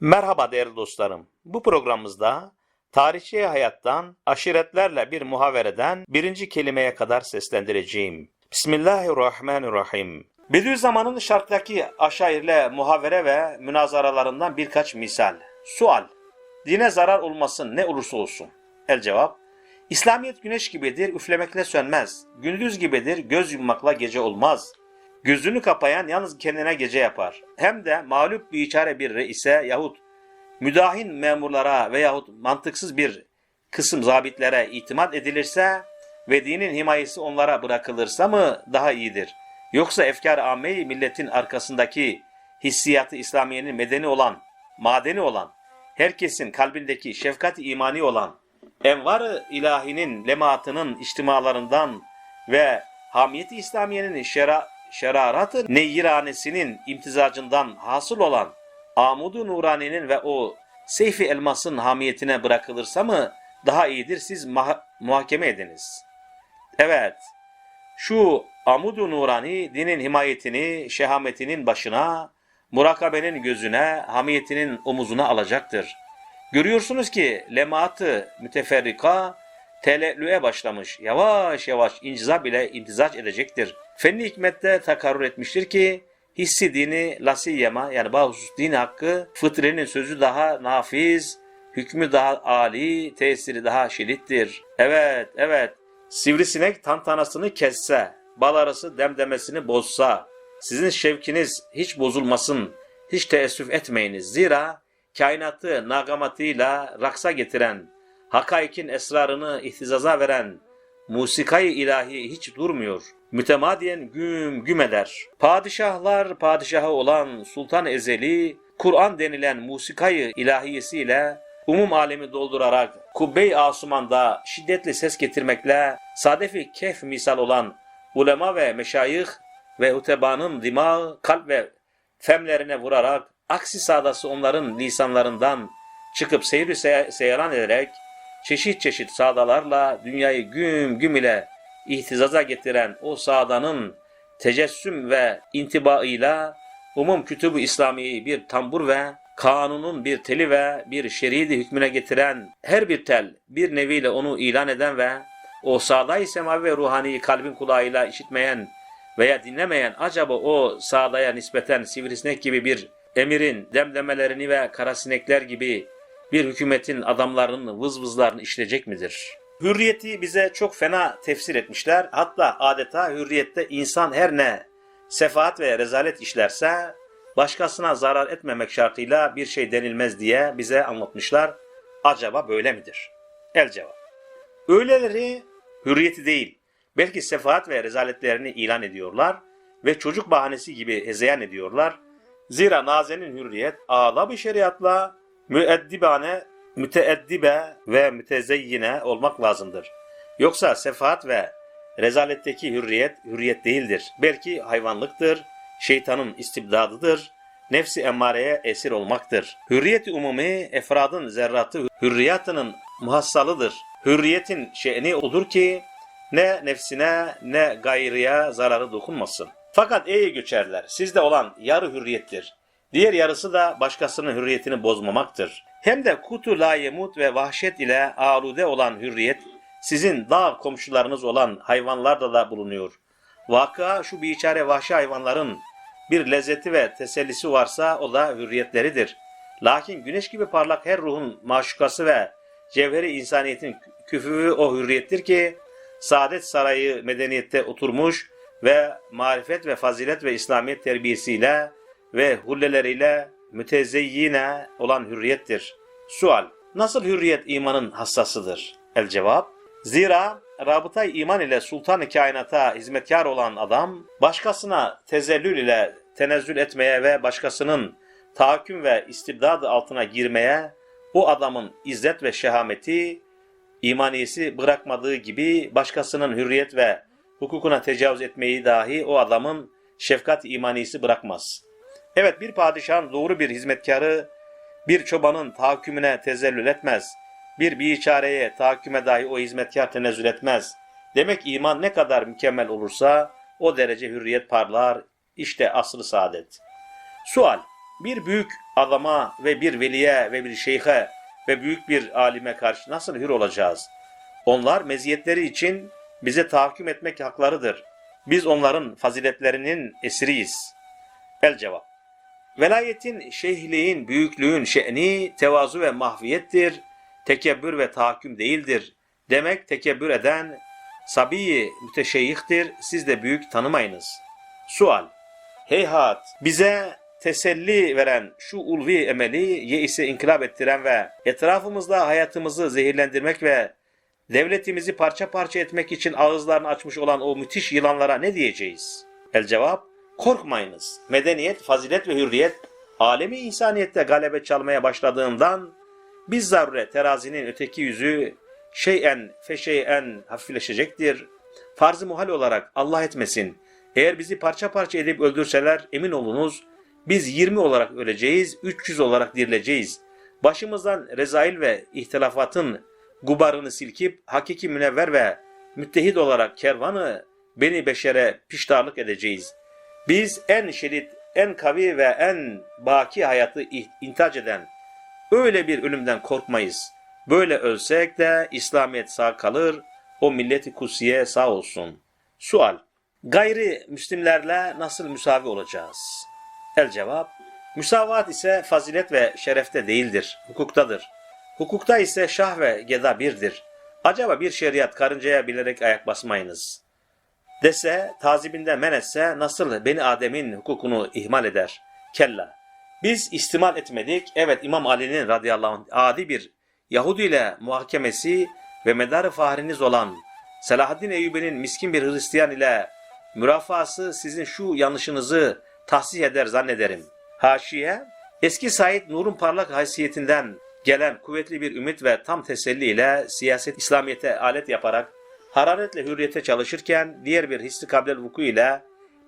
Merhaba değerli dostlarım. Bu programımızda tarihçi hayattan, aşiretlerle bir muhavereden birinci kelimeye kadar seslendireceğim. Bismillahirrahmanirrahim. Bediüzzaman'ın şarktaki aşairle muhavere ve münazaralarından birkaç misal. Sual. Dine zarar olmasın ne olursa olsun. El cevap. İslamiyet güneş gibidir, üflemekle sönmez. Gündüz gibidir, göz yummakla gece olmaz. Gözünü kapayan yalnız kendine gece yapar. Hem de mağlup bir içare bir reise yahut müdahin memurlara veyahut mantıksız bir kısım zabitlere itimat edilirse ve dinin himayesi onlara bırakılırsa mı daha iyidir? Yoksa efkar âme milletin arkasındaki hissiyatı İslamiye'nin medeni olan, madeni olan, herkesin kalbindeki şefkat imani olan, envar-ı ilahinin lemaatının içtimalarından ve hamiyeti İslamiye'nin şera, şerarat-ı neyyiranesinin imtizacından hasıl olan Amudu Nurani'nin ve o seyfi elmasın hamiyetine bırakılırsa mı daha iyidir siz muha- muhakeme ediniz. Evet, şu Amudu Nurani dinin himayetini, şehametinin başına, murakabenin gözüne, hamiyetinin omuzuna alacaktır. Görüyorsunuz ki lemaatı müteferrika tele'lü'e başlamış. Yavaş yavaş inciza bile imtizac edecektir. Fenli hikmette takarrur etmiştir ki hissi dini lasiyema yani bahusus din hakkı fıtrenin sözü daha nafiz, hükmü daha âli, tesiri daha şiddettir. Evet, evet. Sivrisinek tantanasını kesse, bal arası demdemesini bozsa, sizin şevkiniz hiç bozulmasın, hiç teessüf etmeyiniz. Zira kainatı nagamatıyla raksa getiren, hakaikin esrarını ihtizaza veren, musikayı ilahi hiç durmuyor. Mütemadiyen güm güm eder. Padişahlar padişahı olan Sultan Ezeli, Kur'an denilen musikayı ilahiyesiyle umum alemi doldurarak kubbe-i asumanda şiddetli ses getirmekle sadefi kehf misal olan ulema ve meşayih ve hutebanın dimağı, kalp ve femlerine vurarak aksi sadası onların lisanlarından çıkıp seyri se- seyran ederek çeşit çeşit sadalarla dünyayı güm güm ile ihtizaza getiren o sadanın tecessüm ve intibaıyla umum kütüb-ü İslami'yi bir tambur ve kanunun bir teli ve bir şeridi hükmüne getiren her bir tel bir neviyle onu ilan eden ve o sağdayı semavi ve ruhaniyi kalbin kulağıyla işitmeyen veya dinlemeyen acaba o sağdaya nispeten sivrisinek gibi bir emirin demdemelerini ve karasinekler gibi bir hükümetin adamlarının vız vızlarını işleyecek midir? Hürriyeti bize çok fena tefsir etmişler. Hatta adeta hürriyette insan her ne sefaat ve rezalet işlerse başkasına zarar etmemek şartıyla bir şey denilmez diye bize anlatmışlar. Acaba böyle midir? El cevap. Öyleleri hürriyeti değil, belki sefaat ve rezaletlerini ilan ediyorlar ve çocuk bahanesi gibi hezeyan ediyorlar. Zira nazenin hürriyet ağla bir şeriatla müeddibane, müteeddibe ve mütezeyyine olmak lazımdır. Yoksa sefaat ve rezaletteki hürriyet hürriyet değildir. Belki hayvanlıktır, şeytanın istibdadıdır, nefsi emmareye esir olmaktır. Hürriyet-i umumi efradın zerratı hürriyatının muhassalıdır. Hürriyetin şe'ni odur ki ne nefsine ne gayrıya zararı dokunmasın. Fakat ey göçerler sizde olan yarı hürriyettir. Diğer yarısı da başkasının hürriyetini bozmamaktır. Hem de kutu la yemut ve vahşet ile alude olan hürriyet sizin dağ komşularınız olan hayvanlarda da bulunuyor. Vaka şu biçare vahşi hayvanların bir lezzeti ve tesellisi varsa o da hürriyetleridir. Lakin güneş gibi parlak her ruhun maşukası ve cevheri insaniyetin küfüğü o hürriyettir ki saadet sarayı medeniyette oturmuş ve marifet ve fazilet ve İslamiyet terbiyesiyle ve hulleleriyle mütezeyyine olan hürriyettir. Sual, nasıl hürriyet imanın hassasıdır? El cevap, zira rabıtay iman ile sultan-ı kainata hizmetkar olan adam, başkasına tezellül ile tenezzül etmeye ve başkasının tahakküm ve istibdad altına girmeye, o adamın izzet ve şehameti, imaniyesi bırakmadığı gibi başkasının hürriyet ve hukukuna tecavüz etmeyi dahi o adamın şefkat imanisi bırakmaz. Evet bir padişahın doğru bir hizmetkarı bir çobanın tahakkümüne tezellül etmez. Bir biçareye tahakküme dahi o hizmetkar tenezzül etmez. Demek iman ne kadar mükemmel olursa o derece hürriyet parlar. İşte aslı saadet. Sual. Bir büyük adama ve bir veliye ve bir şeyhe ve büyük bir alime karşı nasıl hür olacağız? Onlar meziyetleri için bize tahakküm etmek haklarıdır. Biz onların faziletlerinin esiriyiz. El cevap. Velayetin, şeyhliğin, büyüklüğün şe'ni tevazu ve mahviyettir. Tekebbür ve tahakküm değildir. Demek tekebbür eden sabiyi müteşeyyihtir. Siz de büyük tanımayınız. Sual. Heyhat, bize teselli veren şu ulvi emeli yeise inkılap ettiren ve etrafımızda hayatımızı zehirlendirmek ve devletimizi parça parça etmek için ağızlarını açmış olan o müthiş yılanlara ne diyeceğiz? El cevap, korkmayınız. Medeniyet, fazilet ve hürriyet alemi insaniyette galebe çalmaya başladığından biz zarure terazinin öteki yüzü şeyen feşeyen hafifleşecektir. Farz-ı muhal olarak Allah etmesin. Eğer bizi parça parça edip öldürseler emin olunuz biz 20 olarak öleceğiz, 300 olarak dirileceğiz. Başımızdan rezail ve ihtilafatın gubarını silkip hakiki münevver ve müttehid olarak kervanı beni beşere piştarlık edeceğiz. Biz en şiddet, en kavi ve en baki hayatı ih- intac eden öyle bir ölümden korkmayız. Böyle ölsek de İslamiyet sağ kalır, o milleti kutsiye sağ olsun. Sual. Gayri Müslimlerle nasıl müsavi olacağız? El cevap. Müsavat ise fazilet ve şerefte değildir, hukuktadır. Hukukta ise şah ve geda birdir. Acaba bir şeriat karıncaya bilerek ayak basmayınız. Dese, tazibinden men etse nasıl beni Adem'in hukukunu ihmal eder? Kella. Biz istimal etmedik. Evet İmam Ali'nin radıyallahu anh adi bir Yahudi ile muhakemesi ve medarı fahriniz olan Selahaddin Eyyubi'nin miskin bir Hristiyan ile mürafası sizin şu yanlışınızı tahsih eder zannederim. Haşiye, eski Said Nur'un parlak haysiyetinden gelen kuvvetli bir ümit ve tam teselli ile siyaset İslamiyete alet yaparak hararetle hürriyete çalışırken diğer bir hissi kablel vuku ile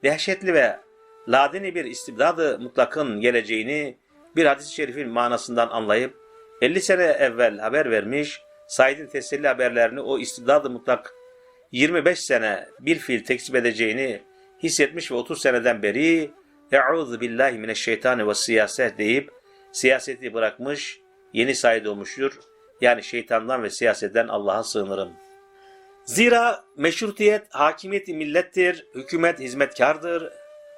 dehşetli ve ladeni bir istibdadı mutlakın geleceğini bir hadis-i şerifin manasından anlayıp 50 sene evvel haber vermiş, Said'in teselli haberlerini o istibdadı mutlak 25 sene bir fiil tekzip edeceğini hissetmiş ve 30 seneden beri Eûzu billahi mineşşeytani ve siyaset deyip siyaseti bırakmış, yeni Said olmuştur. Yani şeytandan ve siyasetten Allah'a sığınırım. Zira meşrutiyet hakimiyeti millettir, hükümet hizmetkardır.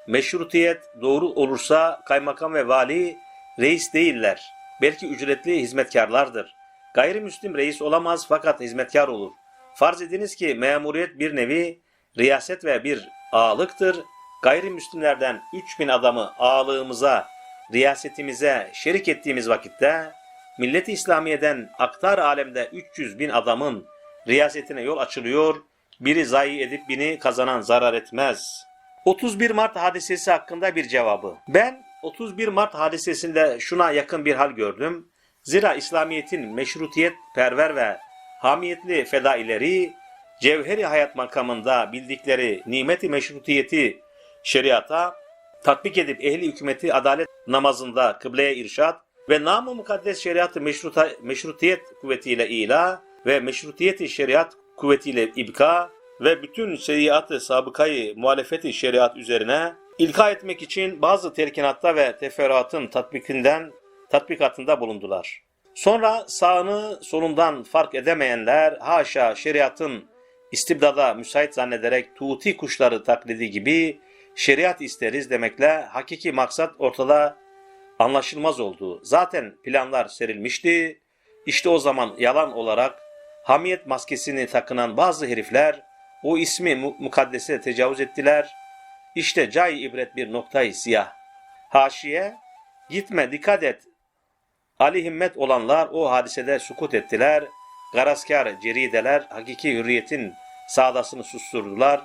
Meşrutiyet doğru olursa kaymakam ve vali reis değiller. Belki ücretli hizmetkarlardır. Gayrimüslim reis olamaz fakat hizmetkar olur. Farz ediniz ki memuriyet bir nevi riyaset ve bir ağalıktır. Gayrimüslimlerden 3000 adamı ağalığımıza, riyasetimize şerik ettiğimiz vakitte millet-i İslamiye'den aktar alemde 300 bin adamın riyasetine yol açılıyor, biri zayi edip bini kazanan zarar etmez. 31 Mart hadisesi hakkında bir cevabı. Ben 31 Mart hadisesinde şuna yakın bir hal gördüm. Zira İslamiyet'in meşrutiyet perver ve hamiyetli fedaileri cevheri hayat makamında bildikleri nimeti meşrutiyeti şeriata tatbik edip ehli hükümeti adalet namazında kıbleye irşat ve nam-ı mukaddes şeriatı meşruta, meşrutiyet kuvvetiyle ila ve meşrutiyeti şeriat kuvvetiyle ibka ve bütün seyyiat-ı sabıkayı muhalefeti şeriat üzerine ilka etmek için bazı telkinatta ve teferruatın tatbikinden tatbikatında bulundular. Sonra sağını solundan fark edemeyenler haşa şeriatın istibdada müsait zannederek tuğti kuşları taklidi gibi şeriat isteriz demekle hakiki maksat ortada anlaşılmaz oldu. Zaten planlar serilmişti. İşte o zaman yalan olarak hamiyet maskesini takınan bazı herifler o ismi mu- mukaddese tecavüz ettiler. İşte cay ibret bir noktayı siyah. Haşiye, gitme dikkat et. Ali himmet olanlar o hadisede sukut ettiler. Garaskar cerideler hakiki hürriyetin sağdasını susturdular.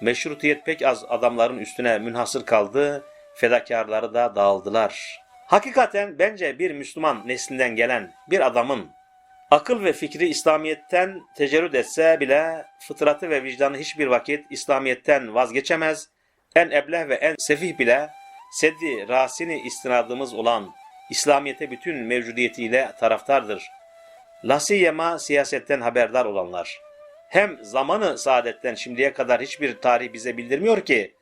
Meşrutiyet pek az adamların üstüne münhasır kaldı. Fedakarları da dağıldılar. Hakikaten bence bir Müslüman neslinden gelen bir adamın akıl ve fikri İslamiyet'ten tecerrüt etse bile fıtratı ve vicdanı hiçbir vakit İslamiyet'ten vazgeçemez. En ebleh ve en sefih bile seddi rasini istinadımız olan İslamiyet'e bütün mevcudiyetiyle taraftardır. Lasiyema siyasetten haberdar olanlar. Hem zamanı saadetten şimdiye kadar hiçbir tarih bize bildirmiyor ki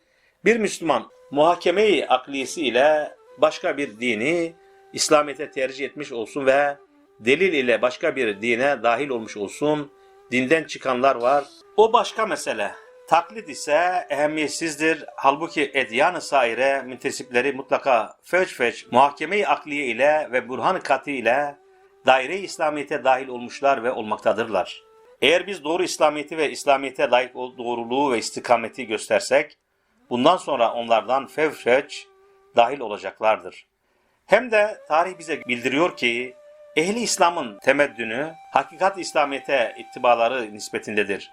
bir Müslüman muhakeme-i aklisi ile başka bir dini İslamiyet'e tercih etmiş olsun ve delil ile başka bir dine dahil olmuş olsun, dinden çıkanlar var. O başka mesele. Taklit ise ehemmiyetsizdir. Halbuki edyan-ı saire müntesipleri mutlaka feç feç muhakeme-i akliye ile ve burhan-ı katı ile daire-i İslamiyet'e dahil olmuşlar ve olmaktadırlar. Eğer biz doğru İslamiyet'i ve İslamiyet'e layık doğruluğu ve istikameti göstersek, bundan sonra onlardan fevfeç dahil olacaklardır. Hem de tarih bize bildiriyor ki, ehli İslam'ın temeddünü, hakikat İslamiyet'e ittibaları nispetindedir.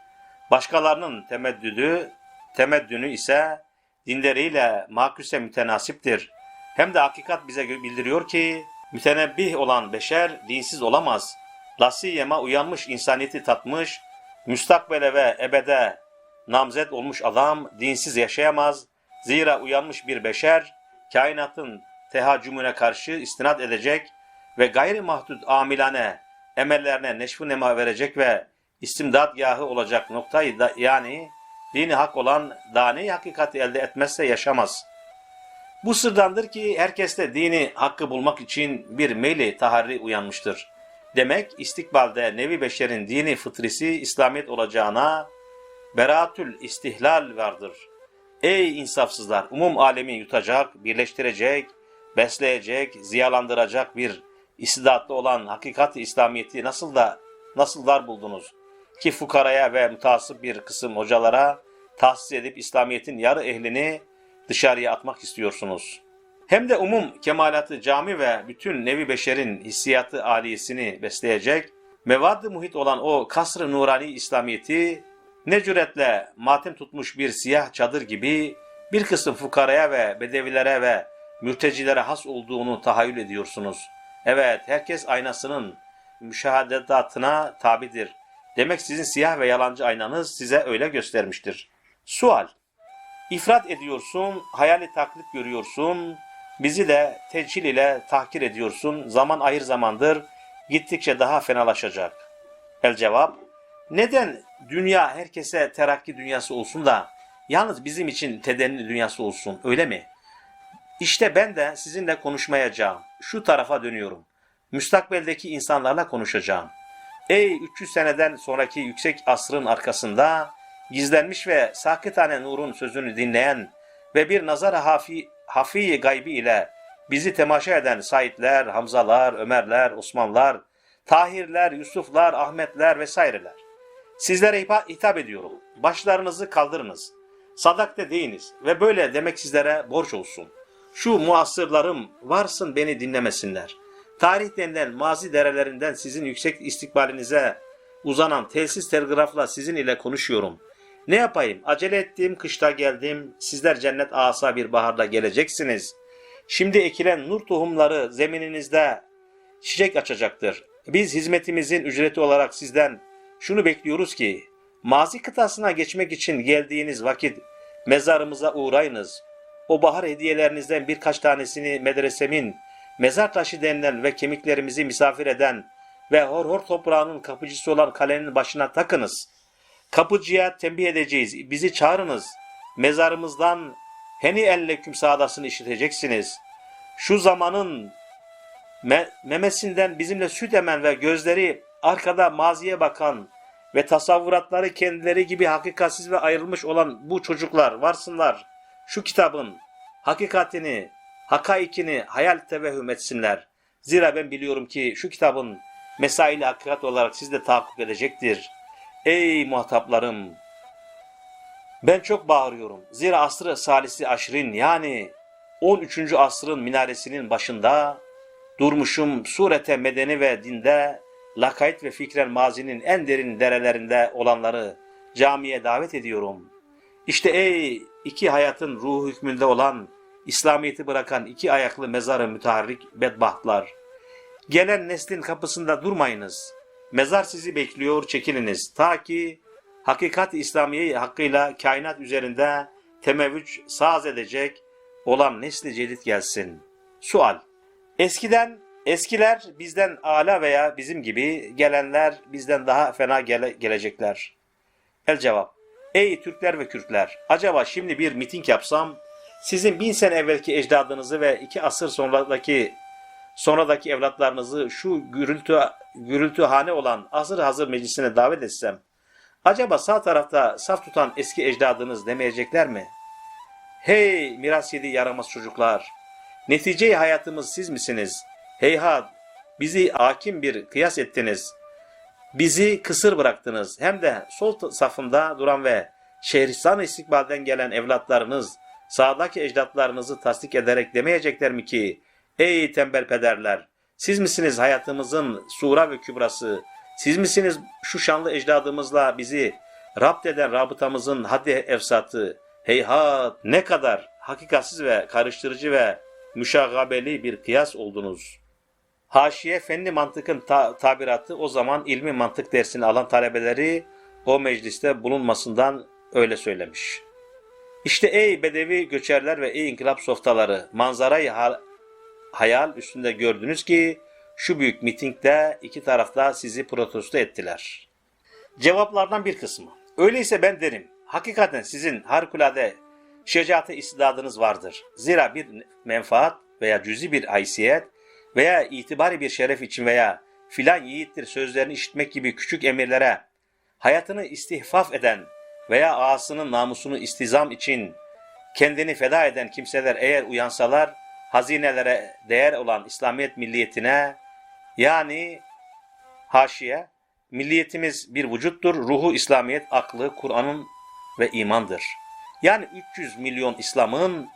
Başkalarının temeddüdü, temeddünü ise dinleriyle maküse mütenasiptir. Hem de hakikat bize bildiriyor ki, mütenebbih olan beşer dinsiz olamaz. Lasiyema uyanmış insaniyeti tatmış, müstakbele ve ebede namzet olmuş adam dinsiz yaşayamaz. Zira uyanmış bir beşer, kainatın tehaccümüne karşı istinad edecek ve gayri mahdut amilane emellerine neşvu nema verecek ve istimdadgahı olacak noktayı da yani dini hak olan dani hakikati elde etmezse yaşamaz. Bu sırdandır ki herkes de dini hakkı bulmak için bir meyli taharri uyanmıştır. Demek istikbalde nevi beşerin dini fıtrisi İslamiyet olacağına beraatül istihlal vardır. Ey insafsızlar! Umum alemi yutacak, birleştirecek, besleyecek, ziyalandıracak bir istidatlı olan hakikat-i İslamiyeti nasıl da nasıl dar buldunuz? Ki fukaraya ve mutasip bir kısım hocalara tahsis edip İslamiyet'in yarı ehlini dışarıya atmak istiyorsunuz. Hem de umum kemalatı cami ve bütün nevi beşerin hissiyatı aliyesini besleyecek, mevad muhit olan o kasr-ı nurani İslamiyeti ne cüretle matem tutmuş bir siyah çadır gibi bir kısım fukaraya ve bedevilere ve mürtecilere has olduğunu tahayyül ediyorsunuz. Evet, herkes aynasının müşahedatına tabidir. Demek sizin siyah ve yalancı aynanız size öyle göstermiştir. Sual. İfrat ediyorsun, hayali taklit görüyorsun, bizi de teçhil ile tahkir ediyorsun, zaman ahir zamandır, gittikçe daha fenalaşacak. El cevap, neden dünya herkese terakki dünyası olsun da, yalnız bizim için tedenni dünyası olsun, öyle mi? İşte ben de sizinle konuşmayacağım. Şu tarafa dönüyorum. Müstakbeldeki insanlarla konuşacağım. Ey 300 seneden sonraki yüksek asrın arkasında gizlenmiş ve sakitane nurun sözünü dinleyen ve bir nazar hafi, hafi gaybi ile bizi temaşa eden Saidler, Hamzalar, Ömerler, Osmanlar, Tahirler, Yusuflar, Ahmetler vesaireler. Sizlere hitap ediyorum. Başlarınızı kaldırınız. Sadakte deyiniz ve böyle demek sizlere borç olsun. Şu muasırlarım varsın beni dinlemesinler. Tarih denilen mazi derelerinden sizin yüksek istikbalinize uzanan telsiz telgrafla sizin ile konuşuyorum. Ne yapayım? Acele ettim, kışta geldim. Sizler cennet asa bir baharda geleceksiniz. Şimdi ekilen nur tohumları zemininizde çiçek açacaktır. Biz hizmetimizin ücreti olarak sizden şunu bekliyoruz ki, mazi kıtasına geçmek için geldiğiniz vakit mezarımıza uğrayınız. O bahar hediyelerinizden birkaç tanesini medresemin, mezar taşı denilen ve kemiklerimizi misafir eden ve hor hor toprağının kapıcısı olan kalenin başına takınız. Kapıcıya tembih edeceğiz, bizi çağırınız. Mezarımızdan heni elleküm sağdasını işiteceksiniz. Şu zamanın me- memesinden bizimle süt emen ve gözleri arkada maziye bakan ve tasavvuratları kendileri gibi hakikatsiz ve ayrılmış olan bu çocuklar varsınlar. Şu kitabın hakikatini, hakaikini hayal tevehüm etsinler. Zira ben biliyorum ki şu kitabın mesaili hakikat olarak sizde tahakkuk edecektir. Ey muhataplarım! Ben çok bağırıyorum. Zira asrı salisi aşrin yani 13. asrın minaresinin başında durmuşum surete medeni ve dinde lakayt ve fikren mazinin en derin derelerinde olanları camiye davet ediyorum. İşte ey iki hayatın ruhu hükmünde olan İslamiyet'i bırakan iki ayaklı mezarı müteharrik bedbahtlar. Gelen neslin kapısında durmayınız. Mezar sizi bekliyor çekiliniz. Ta ki hakikat İslamiye hakkıyla kainat üzerinde temevvüç saz edecek olan nesli cedid gelsin. Sual. Eskiden eskiler bizden ala veya bizim gibi gelenler bizden daha fena gele- gelecekler. El cevap. Ey Türkler ve Kürtler, acaba şimdi bir miting yapsam, sizin bin sene evvelki ecdadınızı ve iki asır sonraki sonradaki evlatlarınızı şu gürültü gürültühane olan hazır hazır meclisine davet etsem, acaba sağ tarafta saf tutan eski ecdadınız demeyecekler mi? Hey miras yedi yaramaz çocuklar! Neticeyi hayatımız siz misiniz? Heyhat! Bizi hakim bir kıyas ettiniz. Bizi kısır bıraktınız. Hem de sol safında duran ve Şehristan istikbalden gelen evlatlarınız, sağdaki ecdatlarınızı tasdik ederek demeyecekler mi ki, ey tembel pederler, siz misiniz hayatımızın sura ve kübrası, siz misiniz şu şanlı ecdadımızla bizi rapt eden rabıtamızın haddi efsatı, heyhat ne kadar hakikatsiz ve karıştırıcı ve müşagabeli bir kıyas oldunuz. Haşiye fenli mantıkın ta- tabiratı o zaman ilmi mantık dersini alan talebeleri o mecliste bulunmasından öyle söylemiş. İşte ey bedevi göçerler ve ey inkılap softaları manzarayı ha- hayal üstünde gördünüz ki şu büyük mitingde iki tarafta sizi protesto ettiler. Cevaplardan bir kısmı. Öyleyse ben derim, hakikaten sizin harikulade şecaate istidadınız vardır. Zira bir menfaat veya cüzi bir haysiyet veya itibari bir şeref için veya filan yiğittir sözlerini işitmek gibi küçük emirlere hayatını istihfaf eden veya ağasının namusunu istizam için kendini feda eden kimseler eğer uyansalar hazinelere değer olan İslamiyet milliyetine yani haşiye milliyetimiz bir vücuttur. Ruhu İslamiyet aklı Kur'an'ın ve imandır. Yani 300 milyon İslam'ın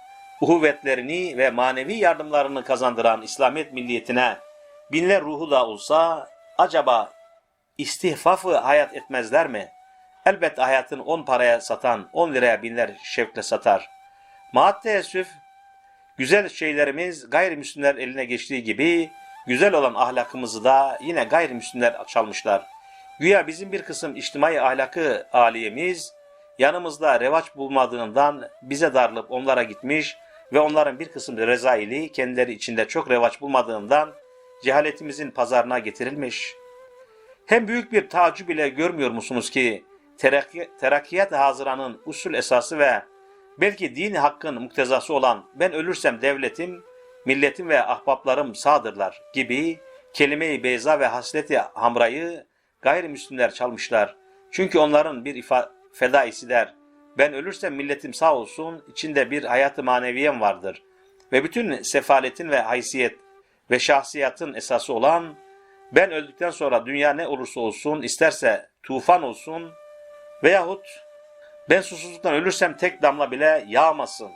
uhuvvetlerini ve manevi yardımlarını kazandıran İslamiyet milliyetine binler ruhu da olsa acaba istihfafı hayat etmezler mi? Elbette hayatın 10 paraya satan 10 liraya binler şevkle satar. Maat teessüf, güzel şeylerimiz gayrimüslimler eline geçtiği gibi güzel olan ahlakımızı da yine gayrimüslimler çalmışlar. Güya bizim bir kısım içtimai ahlakı aliyemiz yanımızda revaç bulmadığından bize darılıp onlara gitmiş ve onların bir kısım rezaili kendileri içinde çok revaç bulmadığından cehaletimizin pazarına getirilmiş. Hem büyük bir tacip ile görmüyor musunuz ki terakki, terakkiyat hazıranın usul esası ve belki dini hakkın muktezası olan ben ölürsem devletim, milletim ve ahbaplarım sağdırlar gibi kelime-i beyza ve hasleti hamrayı gayrimüslimler çalmışlar. Çünkü onların bir ifa fedaisiler. Ben ölürsem milletim sağ olsun, içinde bir hayatı maneviyem vardır. Ve bütün sefaletin ve haysiyet ve şahsiyatın esası olan, ben öldükten sonra dünya ne olursa olsun, isterse tufan olsun veyahut ben susuzluktan ölürsem tek damla bile yağmasın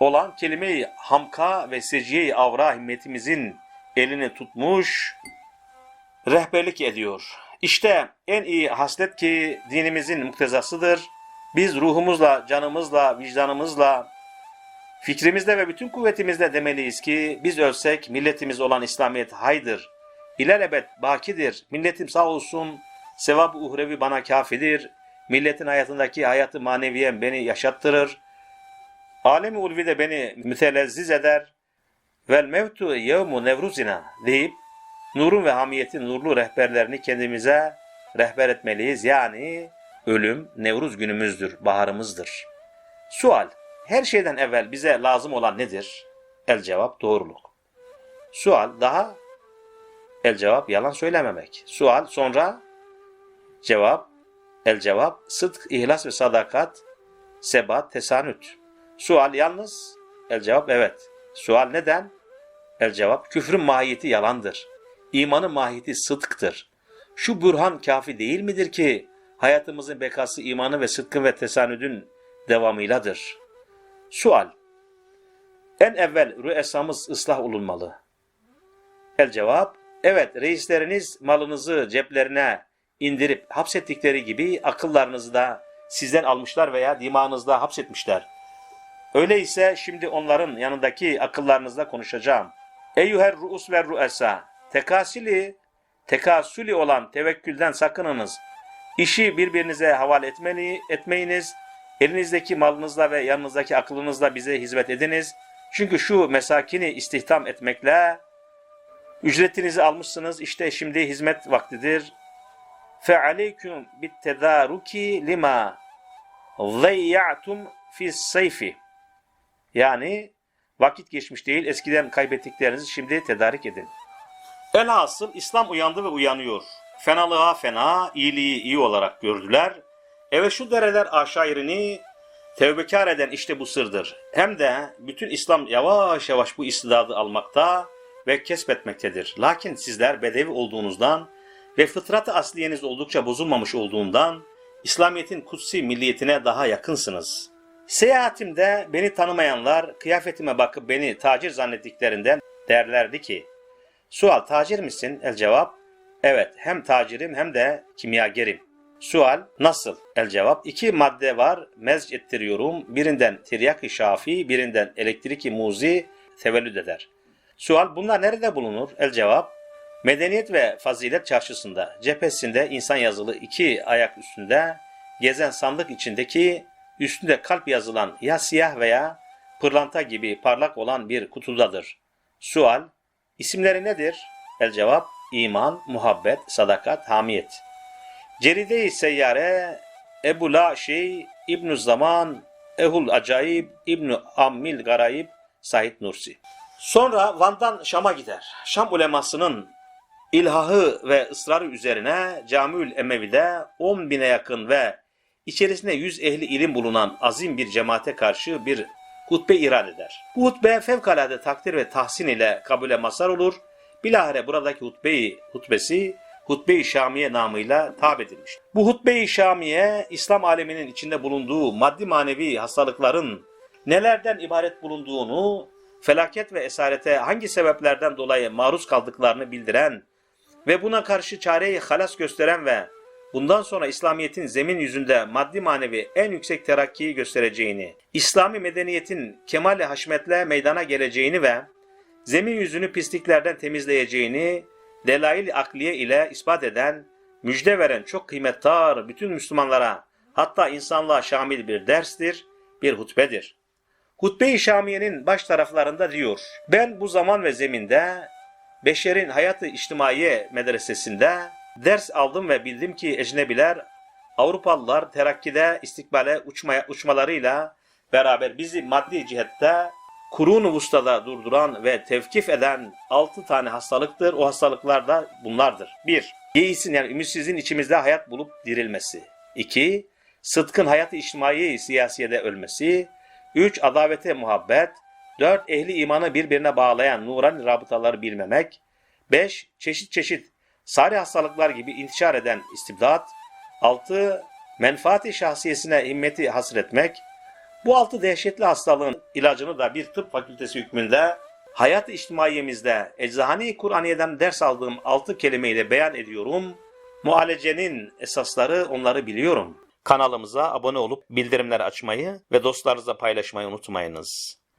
olan kelime-i hamka ve seciye-i avra himmetimizin elini tutmuş, rehberlik ediyor. İşte en iyi haslet ki dinimizin muktezasıdır. Biz ruhumuzla, canımızla, vicdanımızla, fikrimizle ve bütün kuvvetimizle demeliyiz ki biz ölsek milletimiz olan İslamiyet haydır. İlelebet bakidir. Milletim sağ olsun. Sevap-ı uhrevi bana kafidir. Milletin hayatındaki hayatı maneviyem beni yaşattırır. Alemi ulvi de beni mütelezziz eder. Vel mevtu yevmu nevruzina deyip nurun ve hamiyetin nurlu rehberlerini kendimize rehber etmeliyiz. Yani ölüm Nevruz günümüzdür, baharımızdır. Sual, her şeyden evvel bize lazım olan nedir? El cevap doğruluk. Sual daha el cevap yalan söylememek. Sual sonra cevap el cevap sıdk, ihlas ve sadakat, sebat, tesanüt. Sual yalnız el cevap evet. Sual neden? El cevap küfrün mahiyeti yalandır. İmanın mahiyeti sıdktır. Şu burhan kafi değil midir ki hayatımızın bekası imanı ve sıdkın ve tesanüdün devamıyladır. Sual En evvel rüesamız ıslah olunmalı. El cevap Evet reisleriniz malınızı ceplerine indirip hapsettikleri gibi akıllarınızı da sizden almışlar veya dimağınızda hapsetmişler. Öyleyse şimdi onların yanındaki akıllarınızla konuşacağım. Eyyuher ruus ve ruesa tekasili tekasüli olan tevekkülden sakınınız. İşi birbirinize havale etmeni, etmeyiniz. Elinizdeki malınızla ve yanınızdaki aklınızla bize hizmet ediniz. Çünkü şu mesakini istihdam etmekle ücretinizi almışsınız. İşte şimdi hizmet vaktidir. فَعَلَيْكُمْ بِالتَّذَارُكِ لِمَا ضَيَّعْتُمْ فِي السَّيْفِ Yani vakit geçmiş değil, eskiden kaybettiklerinizi şimdi tedarik edin. Elhasıl İslam uyandı ve uyanıyor. Fenalığa fena, iyiliği iyi olarak gördüler. Evet şu dereler aşairini tevbekar eden işte bu sırdır. Hem de bütün İslam yavaş yavaş bu istidadı almakta ve kesbetmektedir. Lakin sizler bedevi olduğunuzdan ve fıtrat-ı asliyeniz oldukça bozulmamış olduğundan İslamiyet'in kutsi milliyetine daha yakınsınız. Seyahatimde beni tanımayanlar kıyafetime bakıp beni tacir zannettiklerinden derlerdi ki Sual tacir misin? El cevap Evet hem tacirim hem de kimyagerim. Sual nasıl? El cevap iki madde var mezc ettiriyorum. Birinden tiryak-ı şafi birinden elektrik-i muzi tevellüd eder. Sual bunlar nerede bulunur? El cevap Medeniyet ve Fazilet Çarşısı'nda cephesinde insan yazılı iki ayak üstünde gezen sandık içindeki üstünde kalp yazılan ya siyah veya pırlanta gibi parlak olan bir kutudadır. Sual İsimleri nedir? El cevap iman, muhabbet, sadakat, hamiyet. Ceride-i Seyyare Ebu La Şey İbnü Zaman Ehul Acayip İbnü Ammil Garayip Said Nursi. Sonra Van'dan Şam'a gider. Şam ulemasının ilhahı ve ısrarı üzerine Camiül Emevi'de 10 bine yakın ve içerisinde 100 ehli ilim bulunan azim bir cemaate karşı bir hutbe irad eder. Bu hutbe fevkalade takdir ve tahsin ile kabule mazhar olur. Bilahare buradaki hutbeyi, hutbesi Hutbe-i Şamiye namıyla tab edilmiş. Bu Hutbe-i Şamiye İslam aleminin içinde bulunduğu maddi manevi hastalıkların nelerden ibaret bulunduğunu, felaket ve esarete hangi sebeplerden dolayı maruz kaldıklarını bildiren ve buna karşı çareyi halas gösteren ve bundan sonra İslamiyet'in zemin yüzünde maddi manevi en yüksek terakkiyi göstereceğini, İslami medeniyetin kemali haşmetle meydana geleceğini ve zemin yüzünü pisliklerden temizleyeceğini delail akliye ile ispat eden, müjde veren çok kıymetdar bütün Müslümanlara hatta insanlığa şamil bir derstir, bir hutbedir. Hutbe-i Şamiye'nin baş taraflarında diyor, ben bu zaman ve zeminde Beşer'in Hayatı İçtimaiye medresesinde ders aldım ve bildim ki ecnebiler, Avrupalılar terakkide istikbale uçmaya, uçmalarıyla beraber bizi maddi cihette kurun vustada durduran ve tevkif eden altı tane hastalıktır. O hastalıklar da bunlardır. 1. Geisin yani ümitsizliğin içimizde hayat bulup dirilmesi. 2. Sıdkın hayatı içtimai siyasiyede ölmesi. 3. Adavete muhabbet. 4. Ehli imanı birbirine bağlayan nuran rabıtaları bilmemek. 5. Çeşit çeşit sari hastalıklar gibi intişar eden istibdat. 6. Menfaati şahsiyesine himmeti hasretmek. Bu altı dehşetli hastalığın ilacını da bir tıp fakültesi hükmünde hayat içtimaiyemizde eczahani Kur'aniye'den ders aldığım altı kelimeyle beyan ediyorum. Muhalecenin esasları onları biliyorum. Kanalımıza abone olup bildirimleri açmayı ve dostlarınızla paylaşmayı unutmayınız.